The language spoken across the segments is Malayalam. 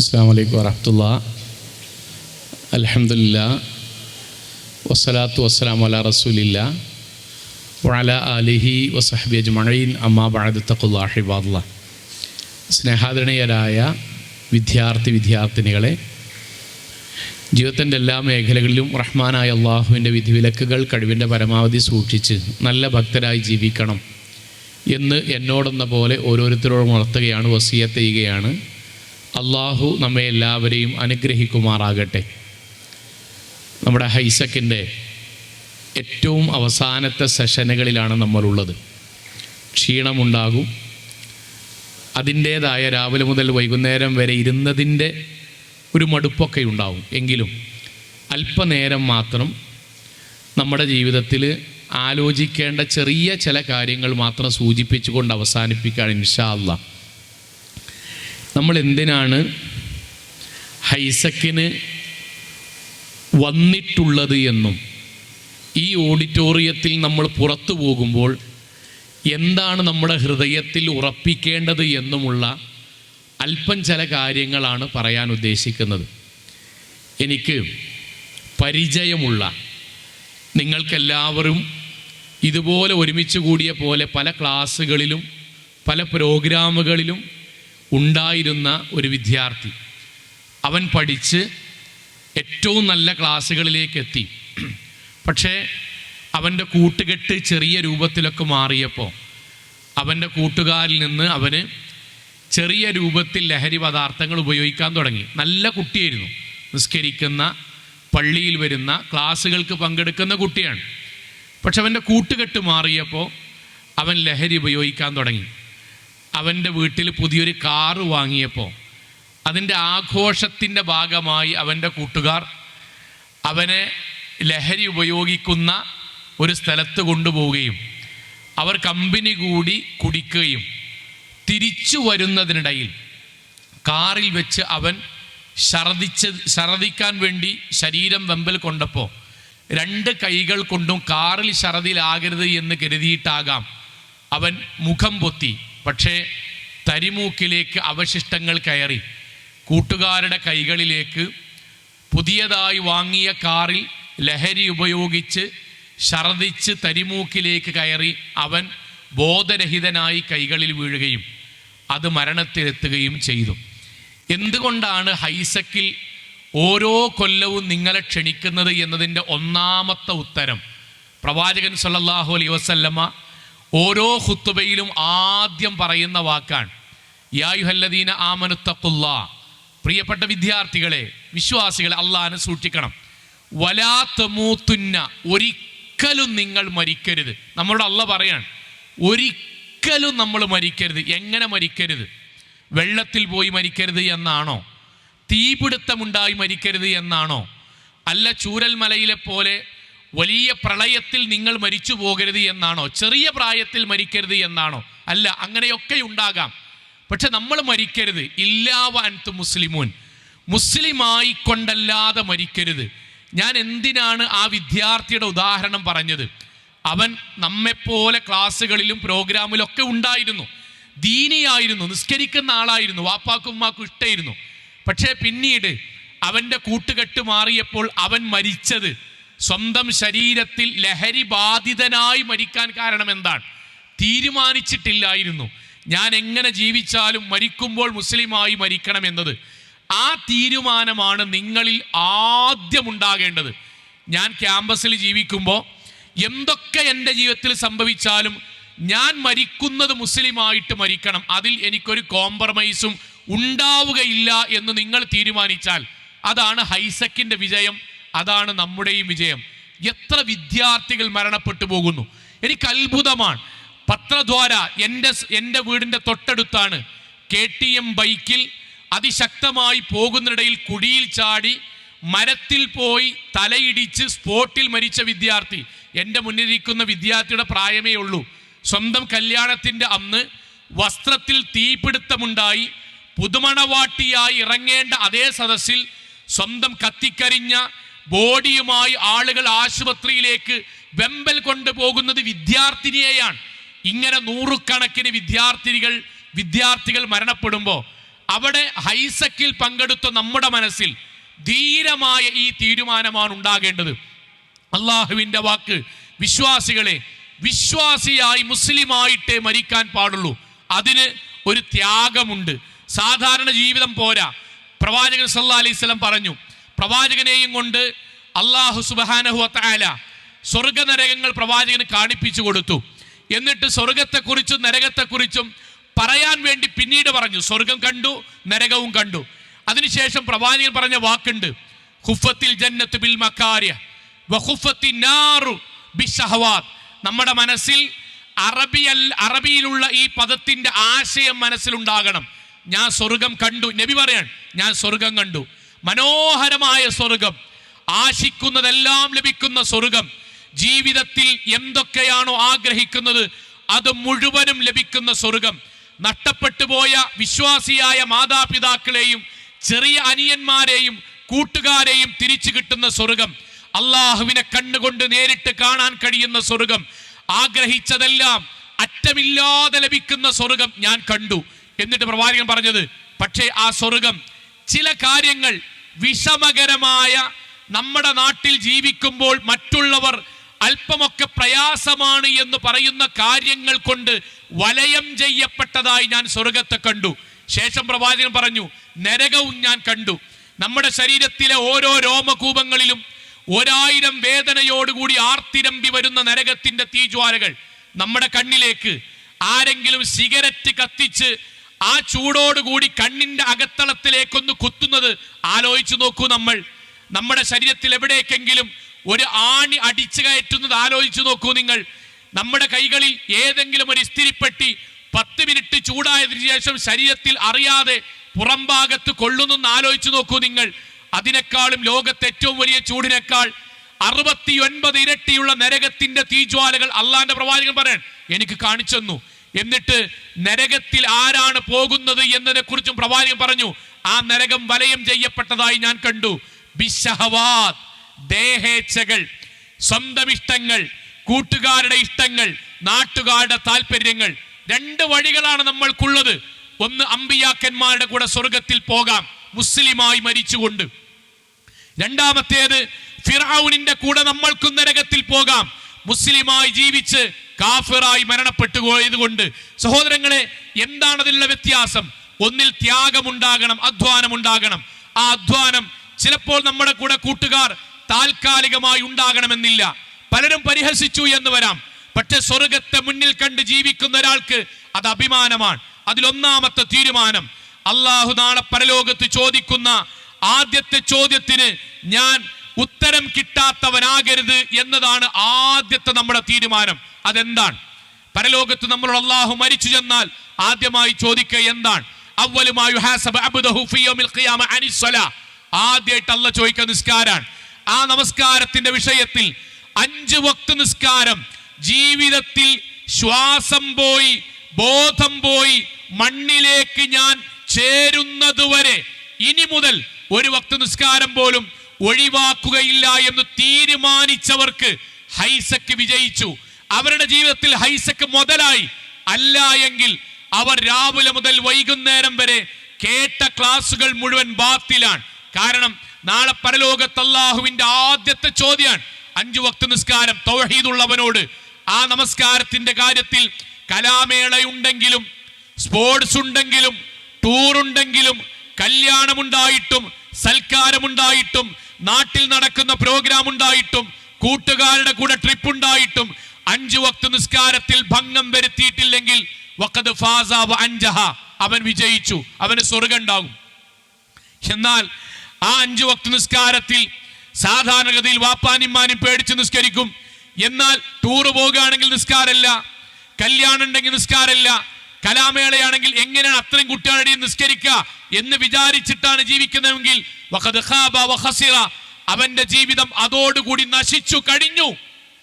അസ്സാം വലൈക്കും വറഹമുല്ല അലഹമില്ല വസ്സലാത്തു വസ്സലാം അല റസൂലില്ല. വഅല അലിഹി വസഹബി അജ്മഈൻ. അമ്മാ ബഅദ് ഇബാദുല്ലാ സ്നേഹാദരണീയരായ വിദ്യാർത്ഥി വിദ്യാർത്ഥിനികളെ ജീവിതത്തിന്റെ എല്ലാ മേഖലകളിലും റഹ്മാനായ അള്ളാഹുവിന്റെ വിധിവിലക്കുകൾ കഴിവിന്റെ പരമാവധി സൂക്ഷിച്ച് നല്ല ഭക്തരായി ജീവിക്കണം എന്ന് എന്നോടെന്ന പോലെ ഓരോരുത്തരോടും ഉണർത്തുകയാണ് വസീയത്ത് ചെയ്യുകയാണ്. അള്ളാഹു നമ്മെ എല്ലാവരെയും അനുഗ്രഹിക്കുമാറാകട്ടെ. നമ്മുടെ ഹൈസക്കിന്റെ ഏറ്റവും അവസാനത്തെ സെഷനുകളിലാണ് നമ്മളുള്ളത്. ക്ഷീണമുണ്ടാകും. അതിന്റേതായ രാവിലെ മുതൽ വൈകുന്നേരം വരെ ഇരുന്നതിന്റെ ഒരു മടുപ്പൊക്കെ ഉണ്ടാവും. എങ്കിലും അല്പനേരം മാത്രം നമ്മുടെ ജീവിതത്തിൽ ആലോചിക്കേണ്ട ചെറിയ ചില കാര്യങ്ങൾ മാത്രം സൂചിപ്പിച്ചുകൊണ്ട് അവസാനിപ്പിക്കുകയാണ് ഇൻഷാ അള്ളാഹ് നമ്മൾ എന്തിനാണ് ഹൈസക്കിന് വന്നിട്ടുള്ളത് എന്നും ഈ ഓഡിറ്റോറിയത്തിൽ നമ്മൾ പുറത്തു പോകുമ്പോൾ എന്താണ് നമ്മുടെ ഹൃദയത്തിൽ ഉറപ്പിക്കേണ്ടത് എന്നുമുള്ള അല്പം ചില കാര്യങ്ങളാണ് പറയാൻ ഉദ്ദേശിക്കുന്നത്. എനിക്ക് പരിചയമുള്ള നിങ്ങൾക്കെല്ലാവരും ഇതുപോലെ ഒരുമിച്ച് കൂടിയ പോലെ പല ക്ലാസ്സുകളിലും പല പ്രോഗ്രാമുകളിലും ഉണ്ടായിരുന്ന ഒരു വിദ്യാർത്ഥി. അവൻ പഠിച്ച് ഏറ്റവും നല്ല ക്ലാസ്സുകളിലേക്ക് എത്തി. പക്ഷേ അവന്റെ കൂട്ടുകെട്ട് ചെറിയ രൂപത്തിലൊക്കെ മാറിയപ്പോൾ അവന്റെ കൂട്ടുകാരിൽ നിന്ന് അവന് ചെറിയ രൂപത്തിൽ ലഹരി പദാർത്ഥങ്ങൾ ഉപയോഗിക്കാൻ തുടങ്ങി. നല്ല കുട്ടിയായിരുന്നു. നിസ്കരിക്കുന്ന പള്ളിയിൽ വരുന്ന ക്ലാസ്സുകൾക്ക് പങ്കെടുക്കുന്ന കുട്ടിയാണ്. പക്ഷെ അവന്റെ കൂട്ടുകെട്ട് മാറിയപ്പോൾ അവൻ ലഹരി ഉപയോഗിക്കാൻ തുടങ്ങി. അവന്റെ വീട്ടിൽ പുതിയൊരു കാറ് വാങ്ങിയപ്പോൾ അതിന്റെ ആഘോഷത്തിന്റെ ഭാഗമായി അവന്റെ കൂട്ടുകാർ അവനെ ലഹരി ഉപയോഗിക്കുന്ന ഒരു സ്ഥലത്ത് കൊണ്ടുപോവുകയും അവർ കമ്പനി കൂടി കുടിക്കുകയും തിരിച്ചു വരുന്നതിനിടയിൽ കാറിൽ വെച്ച് അവൻ ഛർദിച്ച് ഛർദിക്കാൻ വേണ്ടി ശരീരം വെമ്പൽ കൊണ്ടപ്പോൾ രണ്ട് കൈകൾ കൊണ്ടും കാറിൽ ഛർദിലാകരുത് എന്ന് കരുതിയിട്ടാകാം അവൻ മുഖം പൊത്തി. പക്ഷേ തരിമൂക്കിലേക്ക് അവശിഷ്ടങ്ങൾ കയറി കൂട്ടുകാരുടെ കൈകളിലേക്ക് പുതിയതായി വാങ്ങിയ കാറിൽ ലഹരി ഉപയോഗിച്ച് ഛർദിച്ച് തരിമൂക്കിലേക്ക് കയറി അവൻ ബോധരഹിതനായി കൈകളിൽ വീഴുകയും അത് മരണത്തിലെത്തുകയും ചെയ്തു. എന്തുകൊണ്ടാണ് ഹൈസക്കിൽ ഓരോ കൊല്ലവും നിങ്ങളെ ക്ഷണിക്കുന്നത് എന്നതിന്റെ ഒന്നാമത്തെ ഉത്തരം പ്രവാചകൻ സല്ലാഹു അലൈ വസല്ലമ ഓരോ ഹുത്തുബയിലും ആദ്യം പറയുന്ന വാക്കാണ്. യായുഹല്ലദീന ആമനുത്തക്കുല്ലാ പ്രിയപ്പെട്ട വിദ്യാർത്ഥികളെ വിശ്വാസികളെ അള്ളാഹിനെ സൂക്ഷിക്കണം. വലാത്തമൂത്തുന്ന ഒരിക്കലും നിങ്ങൾ മരിക്കരുത്. നമ്മളോട് അള്ള പറയാണ് ഒരിക്കലും നമ്മൾ മരിക്കരുത്. എങ്ങനെ മരിക്കരുത്? വെള്ളത്തിൽ പോയി മരിക്കരുത് എന്നാണോ? തീപിടുത്തമുണ്ടായി മരിക്കരുത് എന്നാണോ? അല്ല ചൂരൽമലയിലെ പോലെ വലിയ പ്രളയത്തിൽ നിങ്ങൾ മരിച്ചു പോകരുത് എന്നാണോ? ചെറിയ പ്രായത്തിൽ മരിക്കരുത് എന്നാണോ? അല്ല അങ്ങനെയൊക്കെ ഉണ്ടാകാം. പക്ഷെ നമ്മൾ മരിക്കരുത്. ഇല്ലാവാൻത്ത് മുസ്ലിമൂൻ. മുസ്ലിമായി കൊണ്ടല്ലാതെ മരിക്കരുത്. ഞാൻ എന്തിനാണ് ആ വിദ്യാർത്ഥിയുടെ ഉദാഹരണം പറഞ്ഞത്? അവൻ നമ്മെപ്പോലെ ക്ലാസ്സുകളിലും പ്രോഗ്രാമിലൊക്കെ ഉണ്ടായിരുന്നു. ദീനിയായിരുന്നു നിസ്കരിക്കുന്ന ആളായിരുന്നു വാപ്പാക്കും ഉമ്മാക്കും ഇഷ്ടമായിരുന്നു പക്ഷേ പിന്നീട് അവന്റെ കൂട്ടുകെട്ട് മാറിയപ്പോൾ അവൻ മരിച്ചത് സ്വന്തം ശരീരത്തിൽ ലഹരി ബാധിതനായി മരിക്കാൻ കാരണം എന്താണ്? തീരുമാനിച്ചിട്ടില്ലായിരുന്നു. ഞാൻ എങ്ങനെ ജീവിച്ചാലും മരിക്കുമ്പോൾ മുസ്ലിമായി മരിക്കണം എന്നത്. ആ തീരുമാനമാണ് നിങ്ങളിൽ ആദ്യം ഉണ്ടാകേണ്ടത് ഞാൻ ക്യാമ്പസിൽ ജീവിക്കുമ്പോൾ എന്തൊക്കെ എന്റെ ജീവിതത്തിൽ സംഭവിച്ചാലും ഞാൻ മരിക്കുന്നത് മുസ്ലിമായിട്ട് മരിക്കണം. അതിൽ എനിക്കൊരു കോംപ്രമൈസും ഉണ്ടാവുകയില്ല എന്ന് നിങ്ങൾ തീരുമാനിച്ചാൽ അതാണ് ഹൈസക്കിന്റെ വിജയം. അതാണ് നമ്മുടെയും വിജയം. എത്ര വിദ്യാർത്ഥികൾ മരണപ്പെട്ടു പോകുന്നു. എനിക്ക് അത്ഭുതമാണ്. പത്രദ്വാര എന്റെ എന്റെ വീടിന്റെ തൊട്ടടുത്താണ്. കെ ടി എം ബൈക്കിൽ അതിശക്തമായി പോകുന്നിടയിൽ കുഴിയിൽ ചാടി മരത്തിൽ പോയി തലയിടിച്ച് സ്പോട്ടിൽ മരിച്ച വിദ്യാർത്ഥി. എന്റെ മുന്നിലിരിക്കുന്ന വിദ്യാർത്ഥിയുടെ പ്രായമേ ഉള്ളൂ. സ്വന്തം കല്യാണത്തിന്റെ അന്ന് വസ്ത്രത്തിൽ തീപിടുത്തമുണ്ടായി. പുതുമണവാട്ടിയായി ഇറങ്ങേണ്ട അതേ സദസ്സിൽ സ്വന്തം കത്തിക്കരിഞ്ഞ ബോഡിയുമായി ആളുകൾ ആശുപത്രിയിലേക്ക് വെമ്പൽ കൊണ്ടുപോകുന്നത് വിദ്യാർത്ഥിനിയെയാണ്. ഇങ്ങനെ നൂറുകണക്കിന് വിദ്യാർത്ഥിനികൾ വിദ്യാർത്ഥികൾ മരണപ്പെടുമ്പോൾ അവിടെ ഹൈസക്കിൽ പങ്കെടുത്ത നമ്മുടെ മനസ്സിൽ ധീരമായ ഈ തീരുമാനമാണ് ഉണ്ടാകേണ്ടത്. അള്ളാഹുവിന്റെ വാക്ക് വിശ്വാസികളെ വിശ്വാസിയായി മുസ്ലിമായിട്ടേ മരിക്കാൻ പാടുള്ളൂ. അതിന് ഒരു ത്യാഗമുണ്ട്. സാധാരണ ജീവിതം പോരാ. പ്രവാചകൻ സല്ലാ അലൈഹി സ്വലം പറഞ്ഞു പ്രവാചകനെയും കൊണ്ട് അള്ളാഹു സുബാനഹു സ്വർഗ നരകങ്ങൾ പ്രവാചകന് കാണിപ്പിച്ചു കൊടുത്തു. എന്നിട്ട് സ്വർഗത്തെക്കുറിച്ചും നരകത്തെക്കുറിച്ചും പറയാൻ വേണ്ടി പിന്നീട് പറഞ്ഞു. സ്വർഗം കണ്ടു നരകവും കണ്ടു. അതിനുശേഷം പ്രവാചകൻ പറഞ്ഞ വാക്കുണ്ട്. ഹുഫത്തിൽ ജന്നത്ത് ബിൽ മക്കാര്യ നമ്മുടെ മനസ്സിൽ അറബിയൽ അറബിയിലുള്ള ഈ പദത്തിന്റെ ആശയം മനസ്സിലുണ്ടാകണം. ഞാൻ സ്വർഗം കണ്ടു. നബി പറയാൻ ഞാൻ സ്വർഗം കണ്ടു. മനോഹരമായ സ്വർഗം. ആശിക്കുന്നതെല്ലാം ലഭിക്കുന്ന സ്വർഗം. ജീവിതത്തിൽ എന്തൊക്കെയാണോ ആഗ്രഹിക്കുന്നത് അത് മുഴുവനും ലഭിക്കുന്ന സ്വർഗം. നഷ്ടപ്പെട്ടു പോയ വിശ്വാസിയായ മാതാപിതാക്കളെയും ചെറിയ അനിയന്മാരെയും കൂട്ടുകാരെയും തിരിച്ചു കിട്ടുന്ന സ്വർഗം. അള്ളാഹുവിനെ കണ്ണുകൊണ്ട് നേരിട്ട് കാണാൻ കഴിയുന്ന സ്വർഗം. ആഗ്രഹിച്ചതെല്ലാം അറ്റമില്ലാതെ ലഭിക്കുന്ന സ്വർഗം ഞാൻ കണ്ടു. എന്നിട്ട് പ്രവാചകൻ പറഞ്ഞത് പക്ഷേ ആ സ്വർഗം ചില കാര്യങ്ങൾ വിഷമകരമായ നമ്മുടെ നാട്ടിൽ ജീവിക്കുമ്പോൾ മറ്റുള്ളവർ അല്പമൊക്കെ പ്രയാസമാണ് എന്ന് പറയുന്ന കാര്യങ്ങൾ കൊണ്ട് വലയം ചെയ്യപ്പെട്ടതായി ഞാൻ സ്വർഗത്തെ കണ്ടു. ശേഷം പ്രവാചകൻ പറഞ്ഞു നരകവും ഞാൻ കണ്ടു. നമ്മുടെ ശരീരത്തിലെ ഓരോ രോമകൂപങ്ങളിലും ഒരായിരം വേദനയോടുകൂടി ആർത്തിരമ്പി വരുന്ന നരകത്തിന്റെ തീജ്വാലകൾ നമ്മുടെ കണ്ണിലേക്ക് ആരെങ്കിലും സിഗരറ്റ് കത്തിച്ച് ആ ചൂടോടുകൂടി കണ്ണിന്റെ അകത്തളത്തിലേക്കൊന്ന് കുത്തുന്നത് ആലോചിച്ചു നോക്കൂ നമ്മൾ. നമ്മുടെ ശരീരത്തിൽ എവിടേക്കെങ്കിലും ഒരു ആണി അടിച്ചു കയറ്റുന്നത് ആലോചിച്ചു നോക്കൂ നിങ്ങൾ. നമ്മുടെ കൈകളിൽ ഏതെങ്കിലും ഒരു ഇസ്തിരിപ്പെട്ടി പത്ത് മിനിറ്റ് ചൂടായതിനു ശേഷം ശരീരത്തിൽ അറിയാതെ പുറംഭാഗത്ത് കൊള്ളുന്നെന്ന് ആലോചിച്ചു നോക്കൂ നിങ്ങൾ. അതിനേക്കാളും ലോകത്തെ ഏറ്റവും വലിയ ചൂടിനേക്കാൾ അറുപത്തി ഒൻപത് ഇരട്ടിയുള്ള നരകത്തിന്റെ തീജ്വാലകൾ അള്ളാന്റെ പ്രവാചകൻ പറയാൻ എനിക്ക് കാണിച്ചെന്നു എന്നിട്ട് നരകത്തിൽ ആരാണ് പോകുന്നത് എന്നതിനെ കുറിച്ചും പ്രവാചകൻ പറഞ്ഞു ആ നരകം വലയം ചെയ്യപ്പെട്ടതായി ഞാൻ കണ്ടു. ബിഷഹവാദ് ദേഹേച്ഛകൾ സ്വന്തം ഇഷ്ടങ്ങൾ കൂട്ടുകാരുടെ ഇഷ്ടങ്ങൾ നാട്ടുകാരുടെ താല്പര്യങ്ങൾ രണ്ട് വഴികളാണ് നമ്മൾക്കുള്ളത്. ഒന്ന് അമ്പിയാക്കന്മാരുടെ കൂടെ സ്വർഗത്തിൽ പോകാം മുസ്ലിമായി മരിച്ചുകൊണ്ട്. രണ്ടാമത്തേത് ഫിറാവുനിന്റെ കൂടെ നമ്മൾക്കും നരകത്തിൽ പോകാം. മുസ്ലിമായി ജീവിച്ച് കാഫിറായി മരണപ്പെട്ടു പോയതുകൊണ്ട് സഹോദരങ്ങളെ എന്താണ് അതിലുള്ള വ്യത്യാസം? ഒന്നിൽ ത്യാഗമുണ്ടാകണം അധ്വാനം ഉണ്ടാകണം ആ അധ്വാനം ചിലപ്പോൾ നമ്മുടെ കൂടെ കൂട്ടുകാർ താൽക്കാലികമായി ഉണ്ടാകണമെന്നില്ല. പലരും പരിഹസിച്ചു എന്ന് വരാം. പക്ഷെ സ്വർഗത്തെ മുന്നിൽ കണ്ട് ജീവിക്കുന്ന ഒരാൾക്ക് അത് അഭിമാനമാണ്. അതിലൊന്നാമത്തെ തീരുമാനം അള്ളാഹു നാളെ പരലോകത്ത് ചോദിക്കുന്ന ആദ്യത്തെ ചോദ്യത്തിന് ഞാൻ ഉത്തരം കിട്ടാത്തവനാകരുത് എന്നതാണ് ആദ്യത്തെ നമ്മുടെ തീരുമാനം. അതെന്താണ്? പരലോകത്ത് നമ്മൾ അള്ളാഹു മരിച്ചു ചെന്നാൽ ആദ്യമായി ചോദിക്കുക എന്താണ്. ആദ്യമായിട്ട് അല്ല ചോദിക്കുക നിസ്കാരാണ്. ആ നമസ്കാരത്തിന്റെ വിഷയത്തിൽ അഞ്ച് വക്ത് നിസ്കാരം. ജീവിതത്തിൽ ശ്വാസം പോയി ബോധം പോയി മണ്ണിലേക്ക് ഞാൻ ചേരുന്നതുവരെ ഇനി മുതൽ ഒരു വക്ത് നിസ്കാരം പോലും ഒഴിവാക്കുകയില്ല എന്ന് തീരുമാനിച്ചവർക്ക് ഹൈസക്ക് വിജയിച്ചു. അവരുടെ ജീവിതത്തിൽ ഹൈസക്ക് മുതലായി. അല്ല എങ്കിൽ അവർ രാവിലെ മുതൽ വൈകുന്നേരം വരെ കേട്ട ക്ലാസുകൾ മുഴുവൻ ബാത്തിലാണ്. കാരണം നാളെ പരലോകത്ത് അള്ളാഹുവിന്റെ ആദ്യത്തെ ചോദ്യമാണ് അഞ്ചു വക്ത നിസ്കാരം തൗഹീദുള്ളവനോട് ആ നമസ്കാരത്തിന്റെ കാര്യത്തിൽ കലാമേളയുണ്ടെങ്കിലും സ്പോർട്സ് ഉണ്ടെങ്കിലും ടൂർ ഉണ്ടെങ്കിലും കല്യാണമുണ്ടായിട്ടും സൽക്കാരമുണ്ടായിട്ടും നാട്ടിൽ നടക്കുന്ന പ്രോഗ്രാം ഉണ്ടായിട്ടും കൂട്ടുകാരുടെ കൂടെ ട്രിപ്പ് ഉണ്ടായിട്ടും അഞ്ചു വക്ത നിസ്കാരത്തിൽ ഭംഗം വരുത്തിയിട്ടില്ലെങ്കിൽ അവൻ വിജയിച്ചു അവന് സ്വർഗം ഉണ്ടാകും. എന്നാൽ ആ അഞ്ചു വക്ത നിസ്കാരത്തിൽ സാധാരണഗതിയിൽ വാപ്പാനിമാനും പേടിച്ച് നിസ്കരിക്കും. എന്നാൽ ടൂറ് പോകുകയാണെങ്കിൽ നിസ്കാരമില്ല കല്യാണം ഉണ്ടെങ്കിൽ നിസ്കാരമില്ല കലാമേളയാണെങ്കിൽ എങ്ങനെയാണ് അത്രയും കുട്ടികളുടെ നിസ്കരിക്കുക എന്ന് വിചാരിച്ചിട്ടാണ് ജീവിക്കുന്നതെങ്കിൽ. അവന്റെ ജീവിതം അതോടുകൂടി നശിച്ചു കഴിഞ്ഞു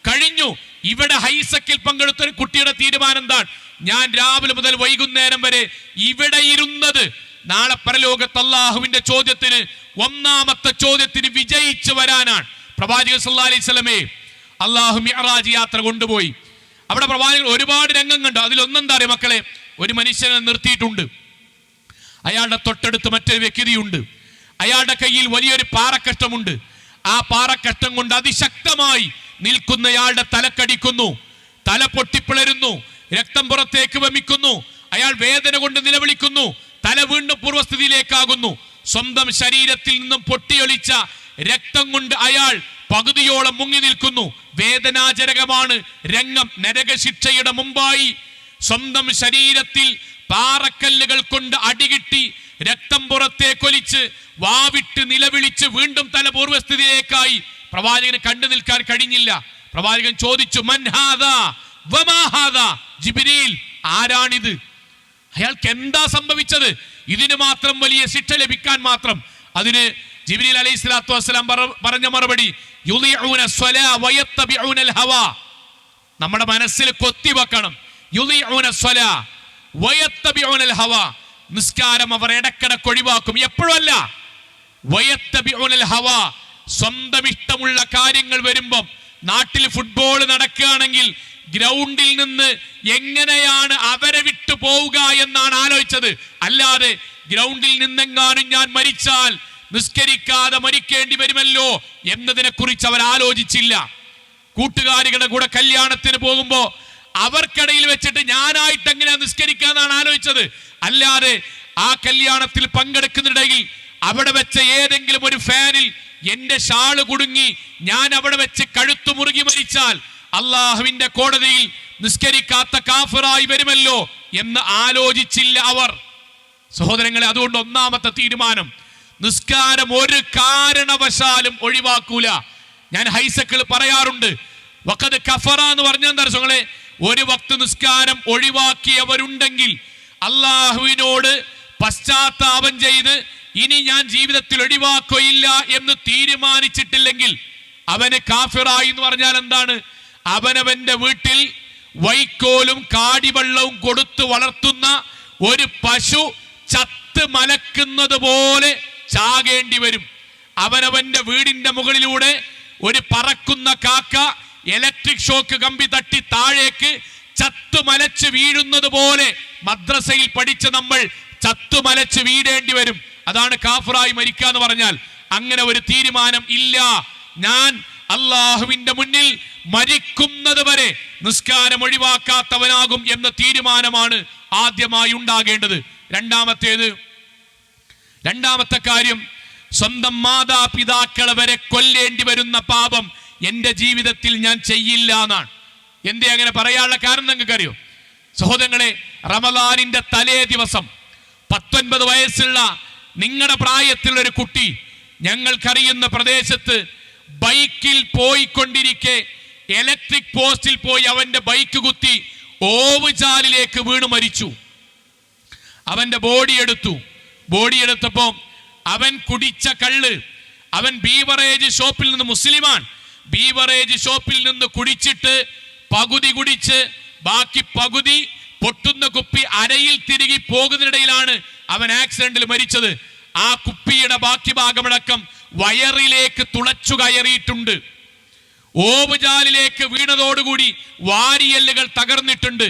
കഴിഞ്ഞു. ഇവിടെ ഹൈസക്കിൽ പങ്കെടുത്ത ഒരു കുട്ടിയുടെ തീരുമാനം എന്താണ് ഞാൻ രാവിലെ മുതൽ വൈകുന്നേരം വരെ ഇവിടെ ഇരുന്നത്. നാളെ പരലോകത്ത് അള്ളാഹുവിന്റെ ചോദ്യത്തിന് ഒന്നാമത്തെ ചോദ്യത്തിന് വിജയിച്ചു വരാനാണ്. പ്രവാചകൻ സല്ലാ അലൈഹി അള്ളാഹു മിഅറാജ് യാത്ര കൊണ്ടുപോയി. അവിടെ പ്രവാചകൻ ഒരുപാട് രംഗം കണ്ടു. അതിലൊന്നെന്താ അറിയാം മക്കളെ? ഒരു മനുഷ്യനെ നിർത്തിയിട്ടുണ്ട്. അയാളുടെ തൊട്ടടുത്ത് മറ്റൊരു വ്യക്തിയുണ്ട്. അയാളുടെ കയ്യിൽ വലിയൊരു പാറക്കഷ്ടമുണ്ട് ആ പാറക്കഷ്ടം കൊണ്ട് അതിശക്തമായി നിൽക്കുന്നയാളുടെ തലക്കടിക്കുന്നു തല പൊട്ടിപ്പിളരുന്നു. രക്തം പുറത്തേക്ക് വമിക്കുന്നു. അയാൾ വേദന കൊണ്ട് നിലവിളിക്കുന്നു. തല വീണ്ടും പൂർവസ്ഥിതിയിലേക്കാകുന്നു. സ്വന്തം ശരീരത്തിൽ നിന്നും പൊട്ടിയൊളിച്ച രക്തം കൊണ്ട് അയാൾ പകുതിയോളം മുങ്ങി നിൽക്കുന്നു. വേദനാജനകമാണ് രംഗം. നരകശിക്ഷയുടെ മുമ്പായി സ്വന്തം ശരീരത്തിൽ പാറക്കല്ലുകൾ കൊണ്ട് അടികിട്ടി രക്തം പുറത്തേക്കൊലിച്ച് വാവിട്ട് നിലവിളിച്ച് വീണ്ടും തല പൂർവസ്ഥിതിയിലേക്കായി പ്രവാചകന് കണ്ടു നിൽക്കാൻ കഴിഞ്ഞില്ല. പ്രവാചകൻ ചോദിച്ചു ജിബ്രീൽ ആരാണിത്? അയാൾക്ക് എന്താ സംഭവിച്ചത്? ഇതിന് മാത്രം വലിയ ശിക്ഷ ലഭിക്കാൻ മാത്രം. അതിന് ജിബ്രീൽ അലൈഹി സ്വലാത്തു വസ്സലാം പറഞ്ഞ മറുപടി നമ്മുടെ മനസ്സിൽ വയത്തബിഊനൽ ഹവാ നിസ്കാരം അവർ ഇടക്കിടക്ക് ഒഴിവാക്കും. എപ്പോഴല്ല സ്വന്തം ഇഷ്ടമുള്ള കാര്യങ്ങൾ വരുമ്പം നാട്ടിൽ ഫുട്ബോൾ നടക്കുകയാണെങ്കിൽ ഗ്രൗണ്ടിൽ നിന്ന് എങ്ങനെയാണ് അവരെ വിട്ടു പോവുക എന്നാണ് ആലോചിച്ചത്. അല്ലാതെ ഗ്രൗണ്ടിൽ നിന്നെങ്ങാനും ഞാൻ മരിച്ചാൽ നിസ്കരിക്കാതെ മരിക്കേണ്ടി വരുമല്ലോ എന്നതിനെ കുറിച്ച് അവർ ആലോചിച്ചില്ല. കൂട്ടുകാരികളുടെ കൂടെ കല്യാണത്തിന് പോകുമ്പോ അവർക്കിടയിൽ വെച്ചിട്ട് ഞാനായിട്ട് എങ്ങനെയാ നിസ്കരിക്കാന്നാണ് ആലോചിച്ചത്. അല്ലാതെ ആ കല്യാണത്തിൽ പങ്കെടുക്കുന്നിടയിൽ അവിടെ വെച്ച ഏതെങ്കിലും ഒരു ഫാനിൽ എന്റെ ഷാൾ കുടുങ്ങി ഞാൻ അവിടെ വെച്ച് കഴുത്തു മുറുകി മരിച്ചാൽ അള്ളാഹുവിന്റെ കോടതിയിൽ നിസ്കരിക്കാത്ത കാഫറായി വരുമല്ലോ എന്ന് ആലോചിച്ചില്ല അവർ. സഹോദരങ്ങളെ അതുകൊണ്ട് ഒന്നാമത്തെ തീരുമാനം നിസ്കാരം ഒരു കാരണവശാലും ഒഴിവാക്കൂല. ഞാൻ ഹൈസക്കിൾ പറയാറുണ്ട് വക്കത് കഫറ എന്ന് പറഞ്ഞ എന്താ ഒരു വക്ത് നിസ്കാരം ഒഴിവാക്കിയവരുണ്ടെങ്കിൽ അള്ളാഹുവിനോട് പശ്ചാത്താപം ചെയ്ത് ഇനി ഞാൻ ജീവിതത്തിൽ ഒഴിവാക്കുകയില്ല എന്ന് തീരുമാനിച്ചിട്ടില്ലെങ്കിൽ അവന് കാഫിറായി എന്ന് പറഞ്ഞാൽ എന്താണ്? അവനവന്റെ വീട്ടിൽ വൈക്കോലും കാടിവെള്ളവും കൊടുത്ത് വളർത്തുന്ന ഒരു പശു ചത്ത് മലക്കുന്നത് പോലെ ചാകേണ്ടി വരും. അവനവന്റെ വീടിന്റെ മുകളിലൂടെ ഒരു പറക്കുന്ന കാക്ക ഇലക്ട്രിക് ഷോക്ക് കമ്പി തട്ടി താഴേക്ക് ചത്തുമലച്ച് വീഴുന്നത് പോലെ മദ്രസയിൽ പഠിച്ച നമ്മൾ ചത്തുമലച്ച് വീഴേണ്ടി വരും. അതാണ് കാഫറായി മരിക്കുക എന്ന് പറഞ്ഞാൽ. അങ്ങനെ ഒരു തീരുമാനം ഇല്ല. ഞാൻ അള്ളാഹുവിന്റെ മുന്നിൽ മരിക്കുന്നത് വരെ നിസ്കാരം ഒഴിവാക്കാത്തവനാകും എന്ന തീരുമാനമാണ് ആദ്യമായി ഉണ്ടാകേണ്ടത്. രണ്ടാമത്തേത് രണ്ടാമത്തെ കാര്യം സ്വന്തം മാതാപിതാക്കളെ വരെ കൊല്ലേണ്ടി വരുന്ന പാപം എന്റെ ജീവിതത്തിൽ ഞാൻ ചെയ്യില്ല എന്നാണ്. എന്തേ അങ്ങനെ പറയാനുള്ള കാരണം നിങ്ങൾക്കറിയോ? സഹോദരങ്ങളെ റമദാനിന്റെ തലേ ദിവസം പത്തൊൻപത് വയസ്സുള്ള നിങ്ങളുടെ പ്രായത്തിലുള്ള ഒരു കുട്ടി ഞങ്ങൾക്കറിയുന്ന പ്രദേശത്ത് ബൈക്കിൽ പോയിക്കൊണ്ടിരിക്കെ ഇലക്ട്രിക് പോസ്റ്റിൽ പോയി അവന്റെ ബൈക്ക് കുത്തി ഓവുചാലിലേക്ക് വീണു മരിച്ചു. അവന്റെ ബോഡി എടുത്തു. ബോഡി എടുത്തപ്പോൾ അവൻ കുടിച്ച കള്ള്. അവൻ ബീവറേജ് ഷോപ്പിൽ നിന്ന് മുസ്ലിമാൻ ബീവറേജ് ഷോപ്പിൽ നിന്ന് കുടിച്ചിട്ട് പകുതി കുടിച്ച് ബാക്കി പകുതി പൊട്ടുന്ന കുപ്പി അരയിൽ തിരികെ പോകുന്നതിനിടയിലാണ് അവൻ ആക്സിഡന്റിൽ മരിച്ചത്. ആ കുപ്പിയുടെ ബാക്കി ഭാഗമടക്കം വയറിലേക്ക് തുളച്ചു കയറിയിട്ടുണ്ട്. ഓവുചാലിലേക്ക് വീണതോടുകൂടി വാരിയല്ലുകൾ തകർന്നിട്ടുണ്ട്.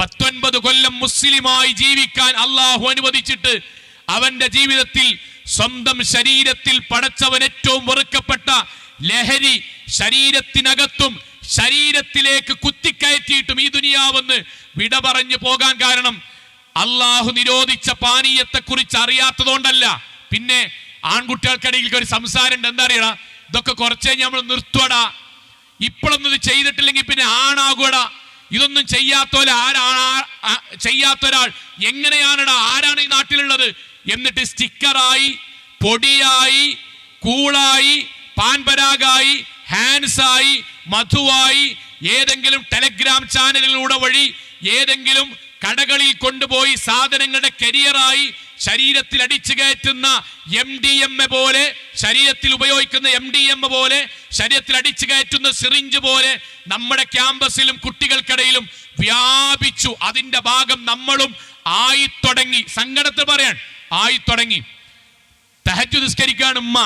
പത്തൊൻപത് കൊല്ലം മുസ്ലിമായി ജീവിക്കാൻ അള്ളാഹു അനുവദിച്ചിട്ട് അവന്റെ ജീവിതത്തിൽ സ്വന്തം ശരീരത്തിൽ പടച്ചവൻ ഏറ്റവും വെറുക്കപ്പെട്ട ലഹരി ശരീരത്തിനകത്തും ശരീരത്തിലേക്ക് കുത്തിക്കയറ്റിയിട്ടും ഈ ദുനിയാവെന്ന് വിട പറഞ്ഞു പോകാൻ കാരണം അള്ളാഹു നിരോധിച്ച പാനീയത്തെ കുറിച്ച് അറിയാത്തതുകൊണ്ടല്ല. പിന്നെ ആൺകുട്ടികൾക്കിടയിൽ ഒരു സംസാരം ഉണ്ട് എന്താ അറിയണ ഇതൊക്കെ കുറച്ചേ നമ്മൾ നിർത്തുവടാ. ഇപ്പോഴൊന്നും ഇത് ചെയ്തിട്ടില്ലെങ്കിൽ പിന്നെ ആണാകൂടാ ഇതൊന്നും ചെയ്യാത്തോല ആരാണ് ചെയ്യാത്തൊരാൾ എങ്ങനെയാണടാ? ആരാണ് ഈ നാട്ടിലുള്ളത്? എന്നിട്ട് സ്റ്റിക്കറായി പൊടിയായി കൂളായി പാൻപരാഗായി ഹാൻസായി മധുവായി ഏതെങ്കിലും ടെലഗ്രാം ചാനലിലൂടെ വഴി ഏതെങ്കിലും കടകളിൽ കൊണ്ടുപോയി സാധനങ്ങളുടെ കരിയറായി ശരീരത്തിൽ അടിച്ചു കയറ്റുന്ന എം ഡി എം എ പോലെ ശരീരത്തിൽ ഉപയോഗിക്കുന്ന എം ഡി എം എ പോലെ ശരീരത്തിൽ അടിച്ചു കയറ്റുന്ന സിറിഞ്ച് പോലെ നമ്മുടെ ക്യാമ്പസിലും കുട്ടികൾക്കിടയിലും വ്യാപിച്ചു. അതിന്റെ ഭാഗം നമ്മളും ആയി തുടങ്ങി സങ്കടത്തിൽ പറയാൻ ആയി തുടങ്ങി തഹജു നിസ്കരിക്കാൻ ഉമ്മ.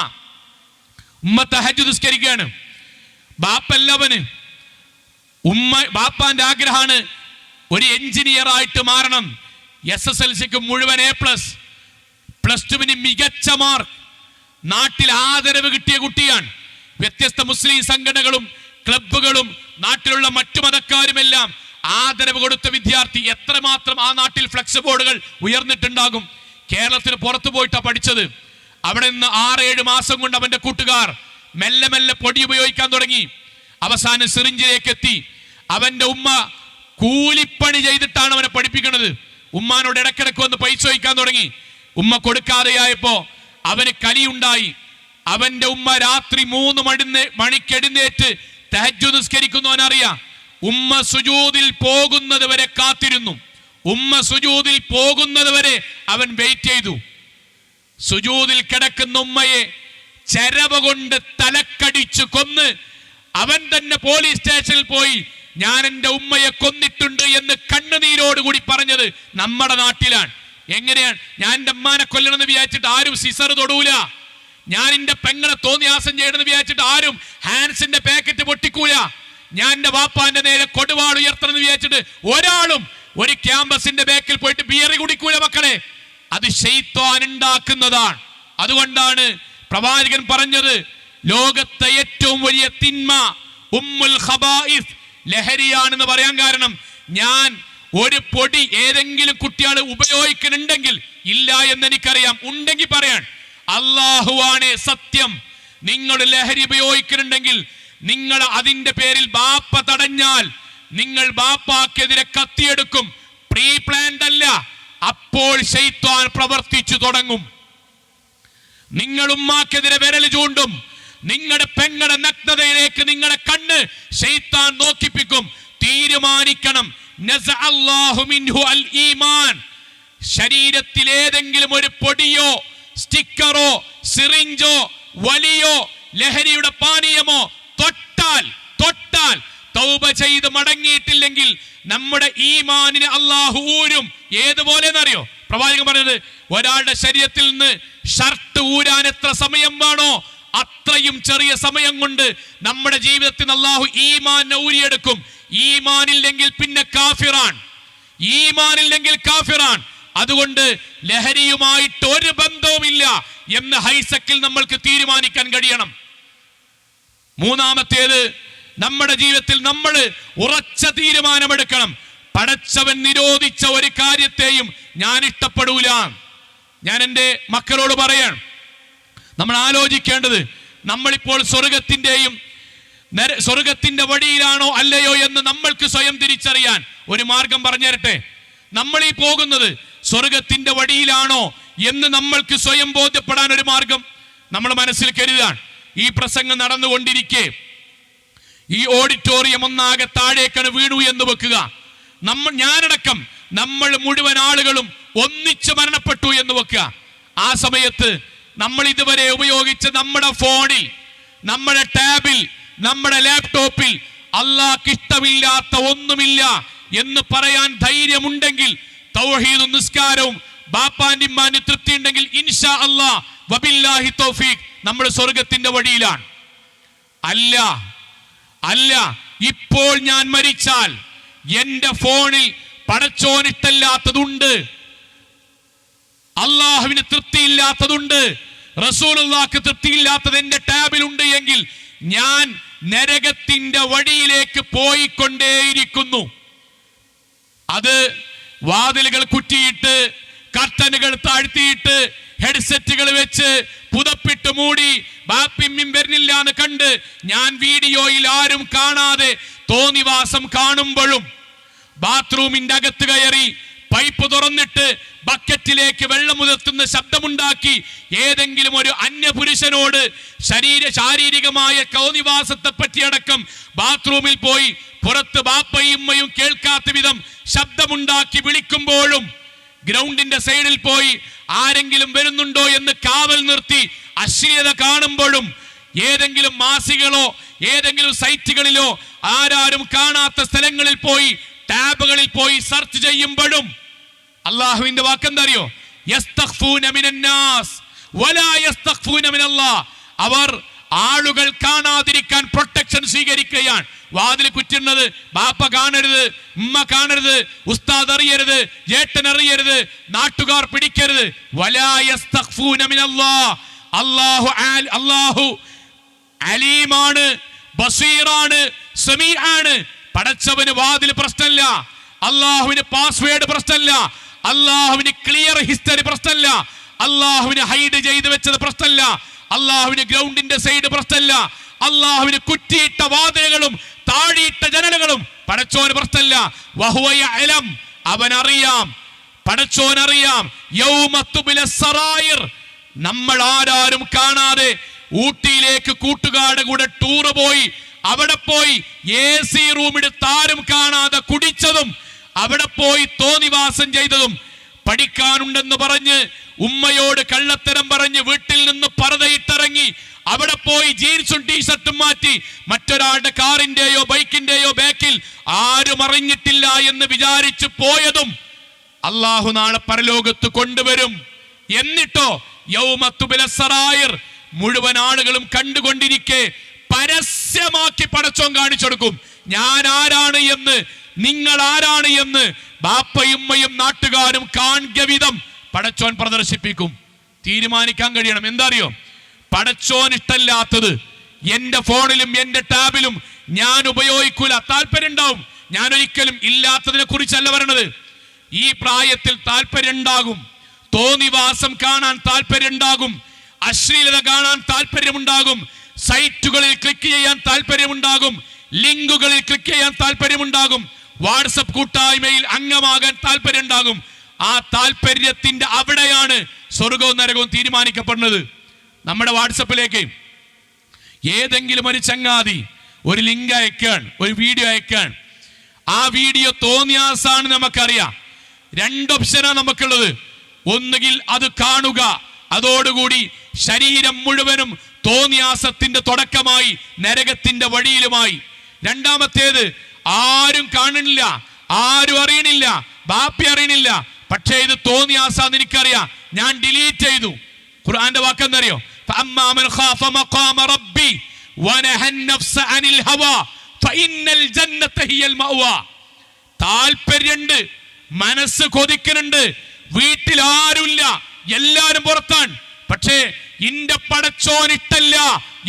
ഉമ്മ തഹജ് നിസ്കരിക്കുകയാണ്. ബാപ്പല്ലവന് ഉമ്മ ബാപ്പാന്റെ ആഗ്രഹമാണ് ഒരു എഞ്ചിനീയർ ആയിട്ട് മാറണം. എസ് എസ് എൽ സിക്ക് മുഴുവൻ എ പ്ലസ് പ്ലസ് ടുവിന് മികച്ച മാർക്ക് നാട്ടിൽ ആദരവ് കിട്ടിയ കുട്ടിയാണ്. വ്യത്യസ്ത മുസ്ലിം സംഘടനകളും ക്ലബുകളും നാട്ടിലുള്ള മറ്റു മതക്കാരുമെല്ലാം ആദരവ് കൊടുത്ത വിദ്യാർത്ഥി എത്രമാത്രം ആ നാട്ടിൽ ഫ്ലക്സ് ബോർഡുകൾ ഉയർന്നിട്ടുണ്ടാകും. കേരളത്തിന് പുറത്തു പോയിട്ടാണ് പഠിച്ചത്. അവിടെ നിന്ന് ആറ് ഏഴ് മാസം കൊണ്ട് അവന്റെ കൂട്ടുകാർ മെല്ലെ മെല്ലെ പൊടി ഉപയോഗിക്കാൻ തുടങ്ങി. അവസാനം സിറിഞ്ചിലേക്ക് എത്തി അവന്റെ ഉമ്മ കൂലിപ്പണി ചെയ്തിട്ടാണ് അവനെ പഠിപ്പിക്കുന്നത്. ഉമ്മാനോട് ഇടക്കിടക്ക് വന്ന് പൈസ ചോദിക്കാൻ തുടങ്ങി. ഉമ്മ കൊടുക്കാതെയായപ്പോ അവന് കലിയുണ്ടായി. അവന്റെ ഉമ്മ രാത്രി മൂന്ന് മണിന്ന് മണിക്കെടുന്നേറ്റ് തഹജു നിസ്കരിക്കുന്നവനറിയാം ഉമ്മ സുജൂതിൽ പോകുന്നത് വരെ കാത്തിരുന്നു. ഉമ്മ സുജൂതിൽ പോകുന്നത് വരെ അവൻ വെയിറ്റ് ചെയ്തു. സുജൂതിൽ കിടക്കുന്ന ഉമ്മയെ ചരവ കൊണ്ട് തലക്കടിച്ചു കൊന്ന് അവൻ തന്നെ പോലീസ് സ്റ്റേഷനിൽ പോയി ഞാൻ എന്റെ ഉമ്മയെ കൊന്നിട്ടുണ്ട് എന്ന് കണ്ണുനീരോടുകൂടി പറഞ്ഞത് നമ്മുടെ നാട്ടിലാണ്. എങ്ങനെയാണ്? ഞാൻ എന്റെ അമ്മാനെ കൊല്ലണമെന്ന് വിചാരിച്ചിട്ട് ആരും സിസർ തൊടൂല. ഞാൻ എന്റെ പെങ്ങളെ തോന്നിയാസം ചെയ്യണമെന്ന് വിചാരിച്ചിട്ട് ആരും ഹാൻസിന്റെ പാക്കറ്റ് പൊട്ടിക്കൂല. ഞാൻ എന്റെ വാപ്പാന്റെ നേരെ കൊടുവാൾ ഉയർത്തണമെന്ന് വിചാരിച്ചിട്ട് ഒരാളും ഒരു ക്യാമ്പസിന്റെ ബാക്കിൽ പോയിട്ട് ബിയറി കുടിക്കൂല മക്കളെ. അത് ഷെയ്ത്താൻ ഉണ്ടാക്കുന്നതാണ് അതുകൊണ്ടാണ് പ്രവാചകൻ പറഞ്ഞത് ലോകത്തെ ഏറ്റവും വലിയ തിന്മ ഉമ്മുൽ ഖബായിസ് ലഹരിയാണെന്ന് പറയാൻ കാരണം ഞാൻ ഒരു പൊടി ഏതെങ്കിലും കുട്ടികൾ ഉപയോഗിക്കുന്നുണ്ടെങ്കിൽ ഇല്ല എന്ന് എനിക്കറിയാം. ഉണ്ടെങ്കിൽ പറയാൻ അള്ളാഹുവാണ് സത്യം. നിങ്ങൾ ലഹരി ഉപയോഗിക്കുന്നുണ്ടെങ്കിൽ നിങ്ങൾ അതിന്റെ പേരിൽ ബാപ്പ തടഞ്ഞാൽ നിങ്ങൾ ബാപ്പാക്കെതിരെ കത്തിയെടുക്കും. പ്രീ പ്ലാൻഡ് അല്ല. അപ്പോൾ ശൈത്വാൻ പ്രവർത്തിച്ചു തുടങ്ങും. നിങ്ങൾ ഉമ്മാക്കെതിരെ വിരൽ ചൂണ്ടും. നിങ്ങളുടെ പെങ്ങളുടെ നഗ്നതയിലേക്ക് നിങ്ങളെ കണ്ണ് ശൈത്താൻ നോക്കിപ്പിക്കും. തീരുമാനിക്കണം. ശരീരത്തിൽ ഏതെങ്കിലും ഒരു പൊടിയോ സ്റ്റിക്കറോ സിറിഞ്ചോ വലിയോ ലഹരിയുടെ പാനീയമോ തൊട്ടാൽ തൊട്ടാൽ തൗബ ചെയ്ത് മടങ്ങിയിട്ടില്ലെങ്കിൽ നമ്മുടെ ഈ അള്ളാഹു ഊരും. ഏതുപോലെ എന്നറിയോ പ്രവാചകൻ പറഞ്ഞത് ഒരാളുടെ ശരീരത്തിൽ നിന്ന് ഷർട്ട് ഊരാൻ എത്ര സമയം വേണോ അത്രയും ചെറിയ സമയം കൊണ്ട് നമ്മുടെ ജീവിതത്തിൽ അള്ളാഹു ഈമാൻ ഊരിയെടുക്കും. ഈമാനില്ലെങ്കിൽ പിന്നെ കാഫിറാൻ. ഈമാനില്ലെങ്കിൽ കാഫിറാൻ. അതുകൊണ്ട് ലഹരിയുമായിട്ട് ഒരു ബന്ധവുമില്ല എന്ന് ഹൈസക്കിൽ നമ്മൾക്ക് തീരുമാനിക്കാൻ കഴിയണം. മൂന്നാമത്തേത് നമ്മുടെ ജീവിതത്തിൽ നമ്മൾ ഉറച്ച തീരുമാനമെടുക്കണം. പടച്ചവൻ നിരോധിച്ച ഒരു കാര്യത്തെയും ഞാൻ ഇഷ്ടപ്പെടൂല. ഞാൻ എന്റെ മക്കളോട് പറയാൻ നമ്മൾ ആലോചിക്കേണ്ടത് നമ്മളിപ്പോൾ സ്വർഗത്തിന്റെയും സ്വർഗത്തിന്റെ വഴിയിലാണോ അല്ലയോ എന്ന് നമ്മൾക്ക് സ്വയം തിരിച്ചറിയാൻ ഒരു മാർഗം പറഞ്ഞു തരട്ടെ നമ്മൾ ഈ പോകുന്നത് സ്വർഗത്തിന്റെ വഴിയിലാണോ എന്ന് നമ്മൾക്ക് സ്വയം ബോധ്യപ്പെടാൻ ഒരു മാർഗം നമ്മൾ മനസ്സിൽ കരുതാൻ ഈ പ്രസംഗം നടന്നുകൊണ്ടിരിക്കെ ഈ ഓഡിറ്റോറിയം ഒന്നാകെ താഴേക്കാണ് വീണു എന്ന് വെക്കുക. നമ്മൾ ഞാനടക്കം നമ്മൾ മുഴുവൻ ആളുകളും ഒന്നിച്ച് മരണപ്പെട്ടു എന്ന് വെക്കുക. ആ സമയത്ത് നമ്മൾ ഇതുവരെ ഉപയോഗിച്ച നമ്മുടെ ഫോണിൽ നമ്മുടെ ടാബിൽ നമ്മുടെ ലാപ്ടോപ്പിൽ അള്ളാഹ് ഇഷ്ടമില്ലാത്ത ഒന്നുമില്ല എന്ന് പറയാൻ ധൈര്യമുണ്ടെങ്കിൽ തൗഹീദും നിസ്കാരവും ഇമ്മാന്റെ തൃപ്തി ഉണ്ടെങ്കിൽ ഇൻഷാ അള്ളാഹ് വബില്ലാഹി തൗഫീഖ് നമ്മൾ സ്വർഗത്തിന്റെ വഴിയിലാണ്. അല്ല അല്ല ഇപ്പോൾ ഞാൻ മരിച്ചാൽ എന്റെ ഫോണിൽ പടച്ചോനിട്ടല്ലാത്തതുണ്ട്. അള്ളാഹുവിന് തൃപ്തിയില്ലാത്തതുണ്ട്. റസൂലുള്ളാക്ക് തൃപ്തിയില്ലാത്തത് എന്റെ ടാബിലുണ്ട് എങ്കിൽ ഞാൻ നരകത്തിന്റെ വഴിയിലേക്ക് പോയിക്കൊണ്ടേയിരിക്കുന്നു. അത് വാതിലുകൾ കുറ്റിയിട്ട് കർട്ടനുകൾ താഴ്ത്തിയിട്ട് ഹെഡ്സെറ്റുകൾ വെച്ച് പുതപ്പിട്ട് മൂടി ബാപ്പിമ്മിം എന്ന് കണ്ട് ഞാൻ വീഡിയോയിൽ ആരും കാണാതെ തോന്നിവാസം കാണുമ്പോഴും ബാത്റൂമിന്റെ അകത്ത് കയറി പൈപ്പ് തുറന്നിട്ട് ബക്കറ്റിലേക്ക് വെള്ളമുതിർത്തുന്ന ശബ്ദമുണ്ടാക്കി ഏതെങ്കിലും ഒരു അന്യപുരുഷനോട് ശരീര ശാരീരികമായ കൗനിവാസത്തെ പറ്റിയടക്കം ബാത്റൂമിൽ പോയി പുറത്ത് ബാപ്പയുമ്മയും കേൾക്കാത്ത വിധം ശബ്ദമുണ്ടാക്കി വിളിക്കുമ്പോഴും ഗ്രൗണ്ടിന്റെ സൈഡിൽ പോയി ആരെങ്കിലും വരുന്നുണ്ടോ എന്ന് കാവൽ നിർത്തി അശ്ലീലത കാണുമ്പോഴും ഏതെങ്കിലും മാസികളോ ഏതെങ്കിലും സൈറ്റുകളിലോ ആരാരും കാണാത്ത സ്ഥലങ്ങളിൽ പോയി ടാബുകളിൽ പോയി സെർച്ച് ചെയ്യുമ്പോഴും അള്ളാഹുവിന്റെ വാക്കെന്താ അറിയോ അവർ ആളുകൾ കാണാതിരിക്കാൻ പ്രൊട്ടക്ഷൻ സ്വീകരിക്കുകയാണ്. വാതിൽ കുറ്റുന്നത് ബാപ്പ കാണരുത് ഉമ്മ കാണരുത് ഉസ്താദ് അറിയരുത് ഏട്ടൻ അറിയരുത് നാട്ടുകാർ പിടിക്കരുത്. വലാ അള്ളാഹു മിനല്ലാഹ്. അല്ലാഹു അല്ലാഹു അലീമാണ് ബസീറാണ് സമീ ആണ് പടച്ചവന് വാതിൽ പ്രശ്നമില്ല. അള്ളാഹുവിന് പാസ്വേഡ് പ്രശ്നമില്ല. അള്ളാഹുവിന് ക്ലിയർ ഹിസ്റ്ററി പ്രശ്നമല്ല. അള്ളാഹുവിന് ഹൈഡ് ചെയ്ത് വെച്ചത് പ്രശ്നമല്ല. അള്ളാഹുവിന് ഗ്രൗണ്ടിന്റെ സൈഡ് പ്രശ്നമല്ല. അള്ളാഹുവിന് കുറ്റിയിട്ട വാതിലുകളും താഴിയിട്ട ജനലുകളും പടച്ചോന് പ്രശ്നമല്ല. വഹുവയ അലം അവൻ അറിയാം പടച്ചോൻ അറിയാം നമ്മൾ ആരാരും കാണാതെ ഊട്ടിയിലേക്ക് കൂട്ടുകാരുടെ കൂടെ ടൂറ് പോയി. അവിടെ പോയി എ സി റൂമെടുത്ത് ആരും കാണാതെ കുടിച്ചതും അവിടെ പോയി തോന്നിവാസം ചെയ്തതും പഠിക്കാനുണ്ടെന്ന് പറഞ്ഞ് ഉമ്മയോട് കള്ളത്തരം പറഞ്ഞ് വീട്ടിൽ നിന്ന് പറതയിട്ടിറങ്ങി അവിടെ പോയി ജീൻസും ടീഷർട്ടും മാറ്റി മറ്റൊരാളുടെ കാറിന്റെയോ ബൈക്കിന്റെയോ ബാക്കിൽ ആരും അറിഞ്ഞിട്ടില്ല എന്ന് വിചാരിച്ചു പോയതും അള്ളാഹു നാളെ പരലോകത്ത് കൊണ്ടുവരും. എന്നിട്ടോ യൗമത്തുബിലസറായിർ മുഴുവൻ ആളുകളും കണ്ടുകൊണ്ടിരിക്കെ പരസ്യമാക്കി പടച്ചോൻ കാണിച്ചെടുക്കും. ഞാൻ ആരാണ് എന്ന് നിങ്ങൾ ആരാണ് എന്ന് ബാപ്പയുമ്മയും നാട്ടുകാരും കാണുക വിധം പടച്ചോൻ പ്രദർശിപ്പിക്കും. തീരുമാനിക്കാൻ കഴിയണം. എന്താ അറിയോ പടച്ചോൻ ഇഷ്ടല്ലാത്തത് എന്റെ ഫോണിലും എന്റെ ടാബിലും ഞാൻ ഉപയോഗിക്കൂല. താല്പര്യം ഉണ്ടാവും ഞാൻ ഒരിക്കലും ഇല്ലാത്തതിനെ കുറിച്ചല്ല പറയണത്. ഈ പ്രായത്തിൽ താല്പര്യം ഉണ്ടാകും തോന്നിവാസം കാണാൻ താല്പര്യം ഉണ്ടാകും അശ്ലീലത കാണാൻ താല്പര്യമുണ്ടാകും. സൈറ്റുകളിൽ ക്ലിക്ക് ചെയ്യാൻ താല്പര്യമുണ്ടാകും. ലിങ്കുകളിൽ ക്ലിക്ക് ചെയ്യാൻ താല്പര്യമുണ്ടാകും. വാട്സപ്പ് കൂട്ടായ്മയിൽ അംഗമാകാൻ താല്പര്യമുണ്ടാകും. ആ താല്പര്യത്തിന്റെ അവിടെയാണ് സ്വർഗവും നരകവും തീരുമാനിക്കപ്പെടുന്നത്. നമ്മുടെ വാട്സപ്പിലേക്ക് ഏതെങ്കിലും ഒരു ചങ്ങാതി ഒരു ലിങ്ക് അയക്കാൻ ഒരു വീഡിയോ അയക്കാൻ ആ വീഡിയോ തോന്നിയാസാണ് നമുക്കറിയാം. രണ്ട് ഓപ്ഷനാണ് നമുക്കുള്ളത്. ഒന്നുകിൽ അത് കാണുക അതോടുകൂടി ശരീരം മുഴുവനും തോന്നിയാസത്തിന്റെ തുടക്കമായി നരകത്തിന്റെ വഴിയിലുമായി. രണ്ടാമത്തേത് ആരും കാണണില്ല ആരും അറിയണില്ല ബാപ്പി അറിയണില്ല. പക്ഷേ ഇത് തോന്നിയാസാന്ന് എനിക്കറിയാം. ഞാൻ ഡിലീറ്റ് ചെയ്തു. ഖുർആന്റെ വാക്കെന്നറിയോ താൽപര്യണ്ട് മനസ്സ് കൊതിക്കുന്നുണ്ട് വീട്ടിൽ ആരുമില്ല എല്ലാരും പുറത്താണ് പക്ഷേ ഇന്റെ പടച്ചോൻ ഇട്ടല്ല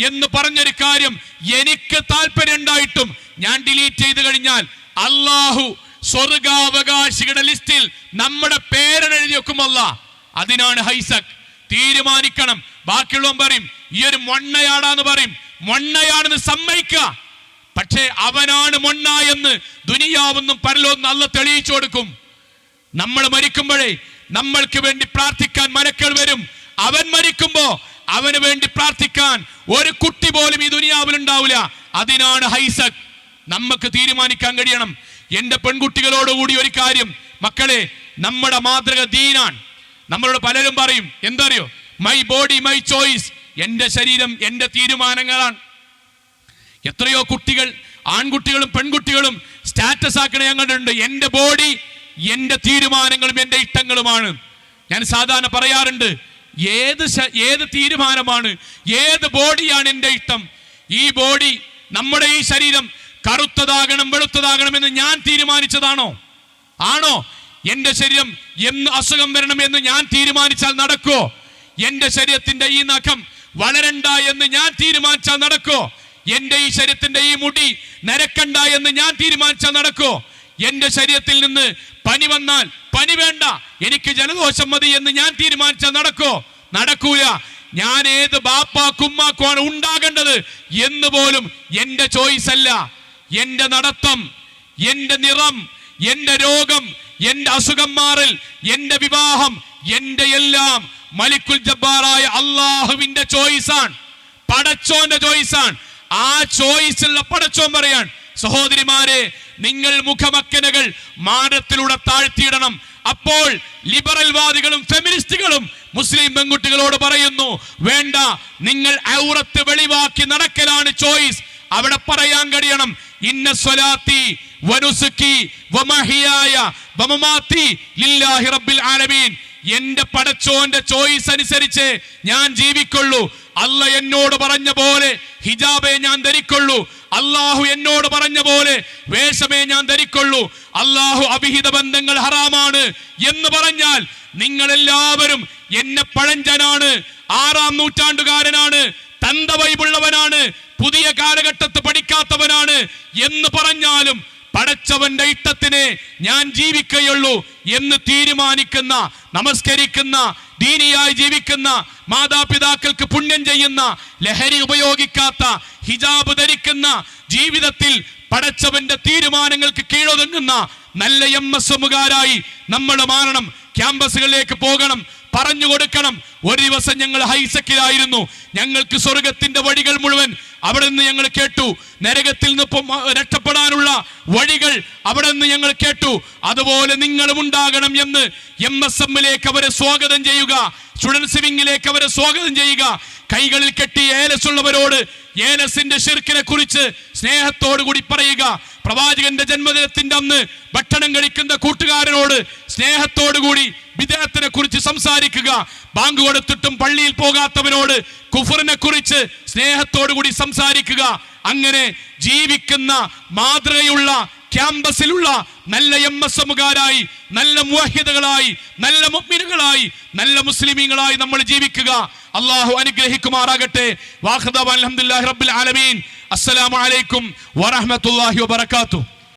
എന്ന് പറഞ്ഞൊരു കാര്യം എനിക്ക് താല്പര്യം ഉണ്ടായിട്ടും ഞാൻ ഡിലീറ്റ് ചെയ്ത് കഴിഞ്ഞാൽ അള്ളാഹു സ്വർഗാവകാശികളുടെ ലിസ്റ്റിൽ നമ്മുടെ പേരെഴുതി വെക്കുമല്ല. അതിനാണ് ഹൈസക് തീരുമാനിക്കണം. ബാക്കിയുള്ളവൻ പറയും ഈ ഒരു മൊണ്ണയാടാന്ന് പറയും. മൊണ്ണയാണെന്ന് സമ്മതിക്കുക പക്ഷേ അവനാണ് മൊണ്ണ എന്ന് ദുനിയാവെന്നും പരലോന്നും അല്ല തെളിയിച്ചു കൊടുക്കും. നമ്മൾ മരിക്കുമ്പോഴേ നമ്മൾക്ക് വേണ്ടി പ്രാർത്ഥിക്കാൻ മലക്കൾ വരും. അവൻ മരിക്കുമ്പോ അവന് വേണ്ടി പ്രാർത്ഥിക്കാൻ ഒരു കുട്ടി പോലും ഈ ദുനിയാവിൽ ഉണ്ടാവില്ല. അതിനാണ് ഹൈസക് നമുക്ക് തീരുമാനിക്കാൻ കഴിയണം. എന്റെ പെൺകുട്ടികളോടുകൂടി ഒരു കാര്യം. മക്കളെ നമ്മുടെ മാതൃക ദീനാണ്. നമ്മളോട് പലരും പറയും എന്തറിയോ? മൈ ബോഡി മൈ ചോയ്സ് എന്റെ ശരീരം എന്റെ തീരുമാനങ്ങളാണ്. എത്രയോ കുട്ടികൾ ആൺകുട്ടികളും പെൺകുട്ടികളും സ്റ്റാറ്റസ് ആക്കണ ഞങ്ങളുണ്ട്. എന്റെ ബോഡി എന്റെ തീരുമാനങ്ങളും എന്റെ ഇഷ്ടങ്ങളുമാണ്. ഞാൻ സാധാരണ പറയാറുണ്ട് ഏത് ഏത് തീരുമാനമാണ് ഏത് ബോഡിയാണ് എന്റെ ഇഷ്ടം? ഈ ബോഡി നമ്മുടെ ഈ ശരീരം കറുത്തതാകണം വെളുത്തതാകണം എന്ന് ഞാൻ തീരുമാനിച്ചതാണോ? ആണോ? എന്റെ ശരീരം എന്ന് അസുഖം വരണം എന്ന് ഞാൻ തീരുമാനിച്ചാൽ നടക്കോ എന്റെ ശരീരത്തിന്റെ ഈ നഖം വളരണ്ട എന്ന് ഞാൻ തീരുമാനിച്ചാൽ നടക്കോ എന്റെ ഈ ശരീരത്തിന്റെ ഈ മുടി നരക്കണ്ട എന്ന് ഞാൻ തീരുമാനിച്ചാൽ നടക്കോ എന്റെ ശരീരത്തിൽ നിന്ന് പനി വന്നാൽ പനി വേണ്ട എനിക്ക് ജലദോഷം മതി എന്ന് ഞാൻ തീരുമാനിച്ചാൽ നടക്കോ? നടക്കൂല. ഞാൻ ഏത് ബാപ്പാക്കുമ്മാക്കുമാണ് ഉണ്ടാകേണ്ടത് എന്ന് പോലും എന്റെ ചോയ്സ് അല്ല. എന്റെ നടത്തം എന്റെ നിറം എന്റെ രോഗം എന്റെ അസുഖം മാറൽ എന്റെ വിവാഹം എന്റെ എല്ലാം മലിക്കുൽ ജബ്ബാറായ അള്ളാഹുവിന്റെ ചോയ്സാണ് പടച്ചോന്റെ ചോയ്സാണ് ആ ചോയ്സുള്ള പടച്ചോൻ പറയാൻ സഹോദരിമാരെ നിങ്ങൾ മുഖമക്കനകൾ മാനത്തിലൂടെ താഴ്ത്തിയിടണം. അപ്പോൾ ലിബറൽ വാദികളും ഫെമിനിസ്റ്റുകളും മുസ്ലിം പെൺകുട്ടികളോട് പറയുന്നു വേണ്ട നിങ്ങൾ ഔറത്ത് വെളിവാക്കി നടക്കലാണ് ചോയ്സ്. അവിടെ പറയാൻ കഴിയണം ഇന്ന സ്വലാത്തി വനുസുക്കി വമഹിയായ വമമാത്തി ലില്ലാഹി റബ്ബിൽ ആലമീൻ. എന്റെ പടച്ചോന്റെ ചോയ്സ് അനുസരിച്ച് ഞാൻ ജീവിക്കുള്ളൂ. അല്ല എന്നോട് പറഞ്ഞ പോലെ ഹിജാബെ ഞാൻ ധരിക്കൊള്ളൂ. അള്ളാഹു എന്നോട് പറഞ്ഞ പോലെ വേഷമേ ഞാൻ ധരിക്കൊള്ളൂ. അള്ളാഹു അഭിഹിത ബന്ധങ്ങൾ ഹറാമാണ് എന്ന് പറഞ്ഞാൽ നിങ്ങൾ എല്ലാവരും എന്നെ പഴഞ്ചനാണ് ആറാം നൂറ്റാണ്ടുകാരനാണ് തന്ത വൈബുള്ളവനാണ് പുതിയ കാലഘട്ടത്ത് പഠിക്കാത്തവനാണ് എന്ന് പറഞ്ഞാലും പടച്ചവന്റെ ഇഷ്ടത്തിന് ഞാൻ ജീവിക്കുകയുള്ളൂ എന്ന് തീരുമാനിക്കുന്ന നമസ്കരിക്കുന്ന ദീനിയായി ജീവിക്കുന്ന മാതാപിതാക്കൾക്ക് പുണ്യം ചെയ്യുന്ന ലഹരി ഉപയോഗിക്കാത്ത ഹിജാബ് ധരിക്കുന്ന ജീവിതത്തിൽ പടച്ചവന്റെ തീരുമാനങ്ങൾക്ക് കീഴൊതുങ്ങുന്ന നല്ല എം എസ് എമ്മുകാരായി നമ്മൾ മാറണം. ക്യാമ്പസുകളിലേക്ക് പോകണം. പറഞ്ഞു കൊടുക്കണം. ഒരു ദിവസം ഞങ്ങൾ ഹൈസക്കിലായിരുന്നു. ഞങ്ങൾക്ക് സ്വർഗത്തിന്റെ വഴികൾ മുഴുവൻ അവിടെ നിന്ന് ഞങ്ങൾ കേട്ടു. നരകത്തിൽ നിന്ന് രക്ഷപ്പെടാനുള്ള വഴികൾ അവിടെ നിന്ന് ഞങ്ങൾ കേട്ടു. അതുപോലെ നിങ്ങളും ഉണ്ടാകണം എന്ന് എം എസ് എമ്മിലേക്ക് അവരെ സ്വാഗതം ചെയ്യുക. സ്റ്റുഡൻസ് വിങ്ങിലേക്ക് അവരെ സ്വാഗതം ചെയ്യുക. കൈകളിൽ കെട്ടി ഏലസുള്ളവരോട് ഏലസിന്റെ ഷിർക്കിനെ കുറിച്ച് സ്നേഹത്തോടു കൂടി പറയുക. പ്രവാചകന്റെ ജന്മദിനത്തിന്റെ അന്ന് ഭക്ഷണം കഴിക്കുന്ന കൂട്ടുകാരനോട് സ്നേഹത്തോടു കൂടി വിദേഹത്തിനെ കുറിച്ച് സംസാരിക്കുക. ബാങ്ക് കൊടുത്തിട്ടും പള്ളിയിൽ പോകാത്തവനോട് കുഫറിനെ കുറിച്ച് സ്നേഹത്തോടു കൂടി സംസാരിക്കുക. അങ്ങനെ ജീവിക്കുന്ന മാതൃകയുള്ള ക്യാമ്പസിലുള്ള നല്ല എം എസ് എമ്മുകാരായി നല്ല മുഹിതകളായി നല്ല മുഅ്മിനുകളായി നല്ല മുസ്ലിമീങ്ങളായി നമ്മൾ ജീവിക്കുക. അള്ളാഹു അനുഗ്രഹിക്കുമാറാകട്ടെ. വാഹദ അലഹമുല്ലാ റബ്ബിൽ ആലമീൻ. അസ്സലാമു അലൈക്കും വറഹ്മത്തുള്ളാഹി വബറകാതുഹു.